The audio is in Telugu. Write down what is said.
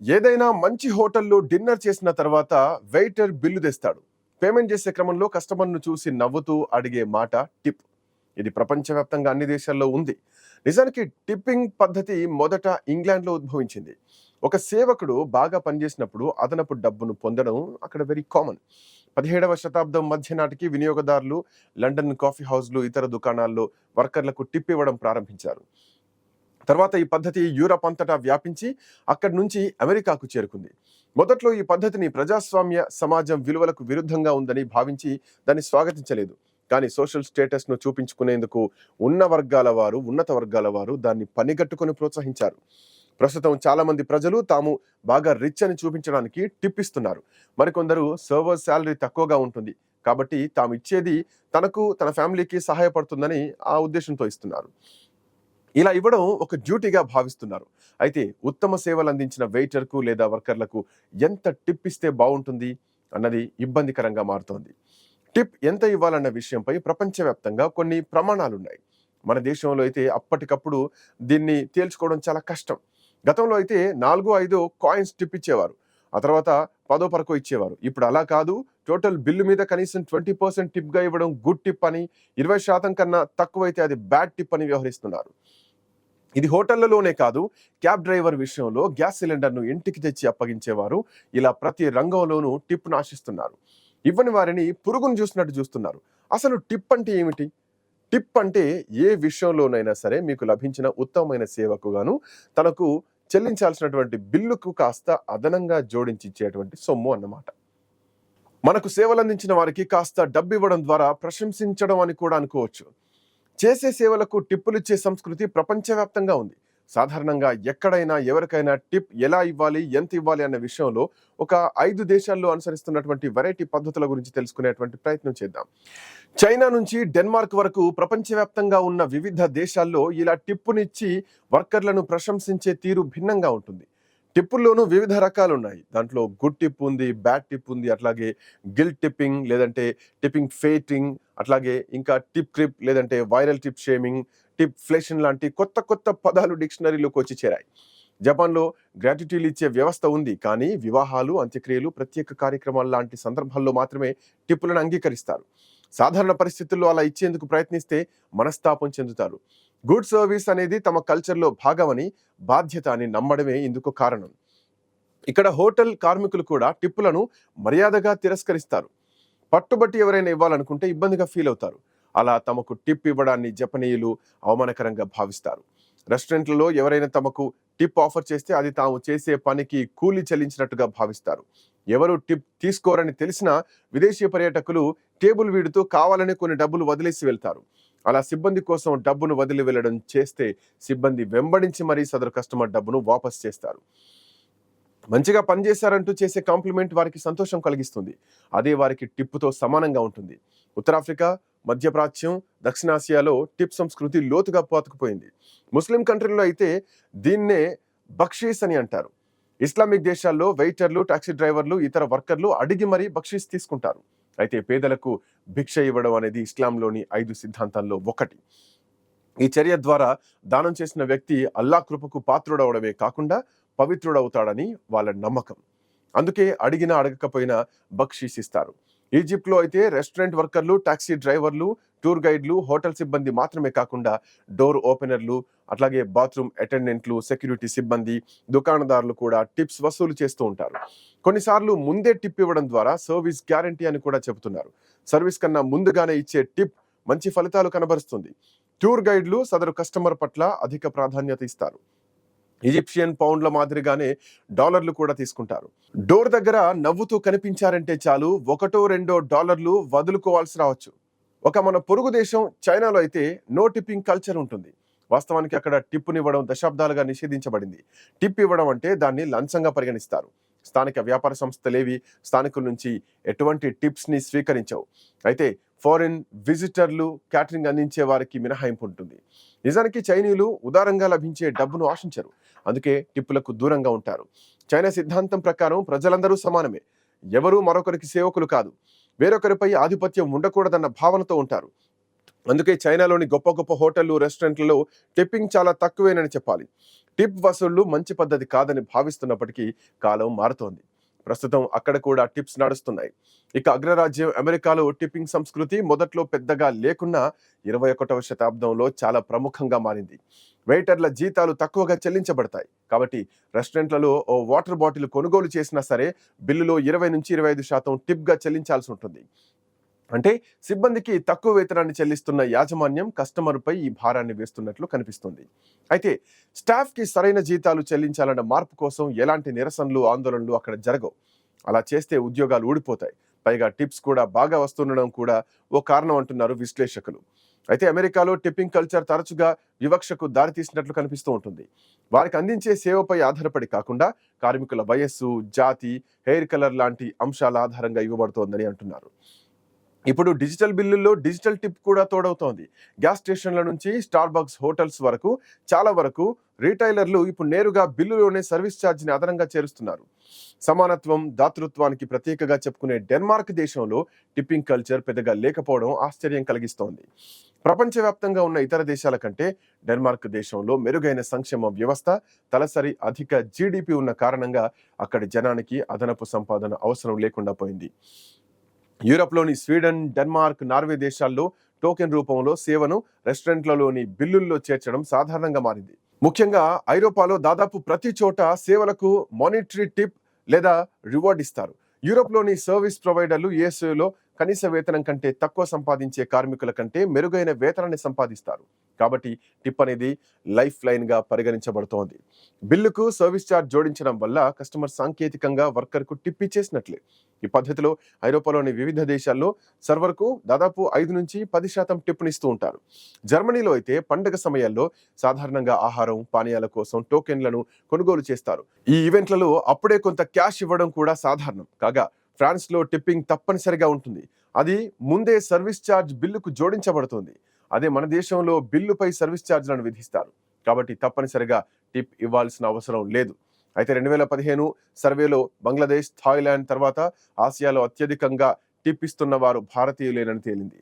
ఏదైనా మంచి హోటల్లో డిన్నర్ చేసిన తర్వాత వెయిటర్ బిల్లు తెస్తాడు. పేమెంట్ చేసే క్రమంలో కస్టమర్ను చూసి నవ్వుతూ అడిగే మాట టిప్. ఇది ప్రపంచవ్యాప్తంగా అన్ని దేశాల్లో ఉంది. నిజానికి టిప్పింగ్ పద్ధతి మొదట ఇంగ్లాండ్లో ఉద్భవించింది. ఒక సేవకుడు బాగా పనిచేసినప్పుడు అదనపు డబ్బును పొందడం అక్కడ వెరీ కామన్ పదిహేడవ శతాబ్దం మధ్య నాటికి వినియోగదారులు లండన్ కాఫీ హౌస్లు ఇతర దుకాణాల్లో వర్కర్లకు టిప్ ఇవ్వడం ప్రారంభించారు. తర్వాత ఈ పద్ధతి యూరప్ అంతటా వ్యాపించి అక్కడి నుంచి అమెరికాకు చేరుకుంది. మొదట్లో ఈ పద్ధతిని ప్రజాస్వామ్య సమాజం విలువలకు విరుద్ధంగా ఉందని భావించి దాన్ని స్వాగతించలేదు. కానీ సోషల్ స్టేటస్ను చూపించుకునేందుకు ఉన్న వర్గాల వారు ఉన్నత వర్గాల వారు దాన్ని పనిగట్టుకొని ప్రోత్సహించారు. ప్రస్తుతం చాలామంది ప్రజలు తాము బాగా రిచ్ అని చూపించడానికి టిప్ ఇస్తున్నారు. మరికొందరు సర్వర్ శాలరీ తక్కువగా ఉంటుంది. కాబట్టి తాము ఇచ్చేది తనకు తన ఫ్యామిలీకి సహాయపడుతుందని ఆ ఉద్దేశంతో ఇస్తున్నారు. ఇలా ఇవ్వడం ఒక డ్యూటీగా భావిస్తున్నారు. అయితే ఉత్తమ సేవలు అందించిన వెయిటర్కు లేదా వర్కర్లకు ఎంత టిప్ ఇస్తే బాగుంటుంది అన్నది ఇబ్బందికరంగా మారుతోంది. టిప్ ఎంత ఇవ్వాలన్న విషయంపై ప్రపంచవ్యాప్తంగా కొన్ని ప్రమాణాలు ఉన్నాయి మన దేశంలో అయితే అప్పటికప్పుడు దీన్ని తేల్చుకోవడం చాలా కష్టం. గతంలో అయితే నాలుగు ఐదు కాయిన్స్ టిప్ ఇచ్చేవారు. ఆ తర్వాత పదో పరకో ఇచ్చేవారు. ఇప్పుడు అలా కాదు. టోటల్ బిల్లు మీద కనీసం ట్వంటీ పర్సెంట్ టిప్గా ఇవ్వడం గుడ్ టిప్ అని ఇరవై శాతం కన్నా తక్కువైతే అది బ్యాడ్ టిప్ అని వ్యవహరిస్తున్నారు. ఇది హోటళ్ళలోనే కాదు క్యాబ్ డ్రైవర్ విషయంలో గ్యాస్ సిలిండర్ను ఇంటికి తెచ్చి అప్పగించేవారు. ఇలా ప్రతి రంగంలోనూ టిప్ను ఆశిస్తున్నారు. ఇవ్వని వారిని పురుగును చూసినట్టు చూస్తున్నారు. అసలు టిప్ అంటే ఏమిటి? టిప్ అంటే ఏ విషయంలోనైనా సరే మీకు లభించిన ఉత్తమమైన సేవకు గాను తనకు చెల్లించాల్సినటువంటి బిల్లుకు కాస్త అదనంగా జోడించి ఇచ్చేటువంటి సొమ్ము అన్నమాట. మనకు సేవలు అందించిన వారికి కాస్త డబ్బు ఇవ్వడం ద్వారా ప్రశంసించడం అని కూడా అనుకోవచ్చు. చేసే సేవలకు టిప్పులు ఇచ్చే సంస్కృతి ప్రపంచవ్యాప్తంగా ఉంది. సాధారణంగా ఎక్కడైనా ఎవరికైనా టిప్ ఎలా ఇవ్వాలి ఎంత ఇవ్వాలి అన్న విషయంలో ఒక ఐదు దేశాల్లో అనుసరిస్తున్నటువంటి వెరైటీ పద్ధతుల గురించి తెలుసుకునేటువంటి ప్రయత్నం చేద్దాం. చైనా నుంచి డెన్మార్క్ వరకు ప్రపంచవ్యాప్తంగా ఉన్న వివిధ దేశాల్లో ఇలా టిప్పునిచ్చి వర్కర్లను ప్రశంసించే తీరు భిన్నంగా ఉంటుంది. టిప్పుల్లోనూ వివిధ రకాలు ఉన్నాయి దాంట్లో గుడ్ టిప్ ఉంది బ్యాడ్ టిప్ ఉంది అట్లాగే గిల్ టిప్పింగ్ లేదంటే టిప్పింగ్ ఫేటింగ్ అట్లాగే ఇంకా టిప్ క్రిప్ లేదంటే వైరల్ టిప్ షేమింగ్ టిప్ ఫ్లెషన్ లాంటి కొత్త కొత్త పదాలు డిక్షనరీలోకి వచ్చి చేరాయి. జపాన్లో గ్రాట్యుటీలు ఇచ్చే వ్యవస్థ ఉంది కానీ వివాహాలు అంత్యక్రియలు ప్రత్యేక కార్యక్రమాలు లాంటి సందర్భాల్లో మాత్రమే టిప్పులను అంగీకరిస్తారు. సాధారణ పరిస్థితుల్లో అలా ఇచ్చేందుకు ప్రయత్నిస్తే మనస్తాపం చెందుతారు. గుడ్ సర్వీస్ అనేది తమ కల్చర్లో భాగమని బాధ్యత అని నమ్మడమే ఇందుకు కారణం. ఇక్కడ హోటల్ కార్మికులు కూడా టిప్పులను మర్యాదగా తిరస్కరిస్తారు. పట్టుబట్టి ఎవరైనా ఇవ్వాలనుకుంటే ఇబ్బందిగా ఫీల్ అవుతారు. అలా తమకు టిప్ ఇవ్వడాన్ని జపనీయులు అవమానకరంగా భావిస్తారు. రెస్టారెంట్లలో ఎవరైనా తమకు టిప్ ఆఫర్ చేస్తే అది తాము చేసే పనికి కూలీ చెల్లించినట్టుగా భావిస్తారు. ఎవరు టిప్ తీసుకోరని తెలిసినా విదేశీ పర్యాటకులు టేబుల్ వీడుతూ కావాలని కొన్ని డబ్బులు వదిలేసి వెళ్తారు. అలా సిబ్బంది కోసం డబ్బును వదిలి వెళ్ళడం చేస్తే సిబ్బంది వెంబడించి మరీ సదరు కస్టమర్ డబ్బును వాపస్ చేస్తారు. మంచిగా పనిచేశారంటూ చేసే కాంప్లిమెంట్ వారికి సంతోషం కలిగిస్తుంది. అదే వారికి టిప్పుతో సమానంగా ఉంటుంది. ఉత్తరాఫ్రికా మధ్యప్రాచ్యం దక్షిణాసియాలో టిప్ సంస్కృతి లోతుగా పాతుకుపోయింది. ముస్లిం కంట్రీల్లో అయితే దీన్నే బక్షీస్ అని అంటారు. ఇస్లామిక్ దేశాల్లో వెయిటర్లు టాక్సీ డ్రైవర్లు ఇతర వర్కర్లు అడిగి మరీ బక్షీస్ తీసుకుంటారు. అయితే పేదలకు భిక్ష ఇవ్వడం అనేది ఇస్లాంలోని ఐదు సిద్ధాంతాల్లో ఒకటి. ఈ చర్య ద్వారా దానం చేసిన వ్యక్తి అల్లా కృపకు పాత్రుడవడమే కాకుండా పవిత్రుడవుతాడని వాళ్ళ నమ్మకం. అందుకే అడిగినా అడగకపోయినా బక్షీస్ ఇస్తారు ఈజిప్ట్లో అయితే రెస్టారెంట్ వర్కర్లు టాక్సీ డ్రైవర్లు టూర్ గైడ్లు హోటల్ సిబ్బంది మాత్రమే కాకుండా డోర్ ఓపెనర్లు అట్లాగే బాత్రూమ్ అటెండెంట్లు సెక్యూరిటీ సిబ్బంది దుకాణదారులు కూడా టిప్స్ వసూలు చేస్తూ ఉంటారు. కొన్నిసార్లు ముందే టిప్ ఇవ్వడం ద్వారా సర్వీస్ గ్యారంటీ అని కూడా చెబుతున్నారు. సర్వీస్ కన్నా ముందుగానే ఇచ్చే టిప్ మంచి ఫలితాలు కనబరుస్తుంది. టూర్ గైడ్లు సదరు కస్టమర్ పట్ల అధిక ప్రాధాన్యత ఇస్తారు. ఈజిప్షియన్ పౌండ్ల మాదిరిగానే డాలర్లు కూడా తీసుకుంటారు. డోర్ దగ్గర నవ్వుతూ కనిపించారంటే చాలు ఒకటో రెండో డాలర్లు వదులుకోవాల్సి రావచ్చు. ఒక మన పొరుగు దేశం చైనాలో అయితే నో టిప్పింగ్ కల్చర్ ఉంటుంది. వాస్తవానికి అక్కడ టిప్పునివ్వడం దశాబ్దాలుగా నిషేధించబడింది. టిప్ ఇవ్వడం అంటే దాన్ని లంచంగా పరిగణిస్తారు. స్థానిక వ్యాపార సంస్థలేవి స్థానికుల నుంచి ఎటువంటి టిప్స్ని స్వీకరించవు. అయితే ఫారిన్ విజిటర్లు క్యాటరింగ్ అందించే వారికి మినహాయింపు ఉంటుంది. నిజానికి చైనీయులు ఉదారంగా లభించే డబ్బును ఆశించరు. అందుకే టిప్పులకు దూరంగా ఉంటారు. చైనా సిద్ధాంతం ప్రకారం ప్రజలందరూ సమానమే. ఎవరూ మరొకరికి సేవకులు కాదు. వేరొకరిపై ఆధిపత్యం ఉండకూడదన్న భావనతో ఉంటారు. అందుకే చైనాలోని గొప్ప గొప్ప హోటళ్ళు రెస్టారెంట్లలో టిప్పింగ్ చాలా తక్కువేనని చెప్పాలి. టిప్ వసూళ్ళు మంచి పద్ధతి కాదని భావిస్తున్నప్పటికీ కాలం మారుతోంది. ప్రస్తుతం అక్కడ కూడా టిప్స్ నడుస్తున్నాయి. ఇక అగ్రరాజ్యం అమెరికాలో టిప్పింగ్ సంస్కృతి మొదట్లో పెద్దగా లేకున్నా ఇరవై ఒకటవ శతాబ్దంలో చాలా ప్రముఖంగా మారింది. వెయిటర్ల జీతాలు తక్కువగా చెల్లించబడతాయి. కాబట్టి రెస్టారెంట్లలో ఓ వాటర్ బాటిల్ కొనుగోలు చేసినా సరే బిల్లులో ఇరవై నుంచి ఇరవై ఐదు శాతం టిప్గా చెల్లించాల్సి ఉంటుంది. అంటే సిబ్బందికి తక్కువ వేతనాన్ని చెల్లిస్తున్న యాజమాన్యం కస్టమర్పై ఈ భారాన్ని వేస్తున్నట్లు కనిపిస్తుంది. అయితే స్టాఫ్కి సరైన జీతాలు చెల్లించాలన్న మార్పు కోసం ఎలాంటి నిరసనలు ఆందోళనలు అక్కడ జరగవు. అలా చేస్తే ఉద్యోగాలు ఊడిపోతాయి. పైగా టిప్స్ కూడా బాగా వస్తుండడం కూడా ఓ కారణం అంటున్నారు విశ్లేషకులు. అయితే అమెరికాలో టిప్పింగ్ కల్చర్ తరచుగా వివక్షకు దారితీసినట్లు కనిపిస్తూ ఉంటుంది. వారికి అందించే సేవపై ఆధారపడి కాకుండా కార్మికుల వయస్సు జాతి హెయిర్ కలర్ లాంటి అంశాల ఆధారంగా ఇవ్వబడుతోందని అంటున్నారు. ఇప్పుడు డిజిటల్ బిల్లుల్లో డిజిటల్ టిప్ కూడా తోడవుతోంది. గ్యాస్ స్టేషన్ల నుంచి స్టార్ బక్స్ హోటల్స్ వరకు చాలా వరకు రీటైలర్లు ఇప్పుడు నేరుగా బిల్లులోనే సర్వీస్ ఛార్జ్ని అదనంగా చేరుస్తున్నారు. సమానత్వం దాతృత్వానికి ప్రత్యేకగా చెప్పుకునే డెన్మార్క్ దేశంలో టిప్పింగ్ కల్చర్ పెద్దగా లేకపోవడం ఆశ్చర్యం కలిగిస్తోంది. ప్రపంచవ్యాప్తంగా ఉన్న ఇతర దేశాల కంటే డెన్మార్క్ దేశంలో మెరుగైన సంక్షేమ వ్యవస్థ తలసరి అధిక జీడిపి ఉన్న కారణంగా అక్కడి జనానికి అదనపు సంపాదన అవసరం లేకుండా పోయింది. యూరప్లోని స్వీడన్ డెన్మార్క్ నార్వే దేశాల్లో టోకెన్ రూపంలో సేవను రెస్టారెంట్లలోని బిల్లుల్లో చేర్చడం సాధారణంగా మారింది. ముఖ్యంగా ఐరోపాలో దాదాపు ప్రతి చోట సేవలకు మానిటరీ టిప్ లేదా రివార్డ్ ఇస్తారు. యూరోప్లోని సర్వీస్ ప్రొవైడర్లు ఏసీలో కనీస వేతనం కంటే తక్కువ సంపాదించే కార్మికుల కంటే మెరుగైన వేతనాన్ని సంపాదిస్తారు. కాబట్టి టిప్ అనేది లైఫ్ లైన్గా పరిగణించబడుతోంది. బిల్లుకు సర్వీస్ ఛార్జ్ జోడించడం వల్ల కస్టమర్ సాంకేతికంగా వర్కర్కు టిప్ ఇచ్చేసినట్లే. ఈ పద్ధతిలో ఐరోపాలోని వివిధ దేశాల్లో సర్వర్కు దాదాపు ఐదు నుంచి పది శాతం టిప్నిస్తూ ఉంటారు. జర్మనీలో అయితే పండగ సమయాల్లో సాధారణంగా ఆహారం పానీయాల కోసం టోకెన్లను కొనుగోలు చేస్తారు. ఈ ఈవెంట్లలో అప్పుడే కొంత క్యాష్ ఇవ్వడం కూడా సాధారణం. కాగా ఫ్రాన్స్లో టిప్పింగ్ తప్పనిసరిగా ఉంటుంది. అది ముందే సర్వీస్ ఛార్జ్ బిల్లుకు జోడించబడుతుంది. అదే మన దేశంలో బిల్లుపై సర్వీస్ ఛార్జీలను విధిస్తారు. కాబట్టి తప్పనిసరిగా టిప్ ఇవ్వాల్సిన అవసరం లేదు. అయితే రెండు వేల పదిహేను సర్వేలో బంగ్లాదేశ్ థాయిలాండ్ తర్వాత ఆసియాలో అత్యధికంగా టిప్ ఇస్తున్న వారు భారతీయులేనని తేలింది.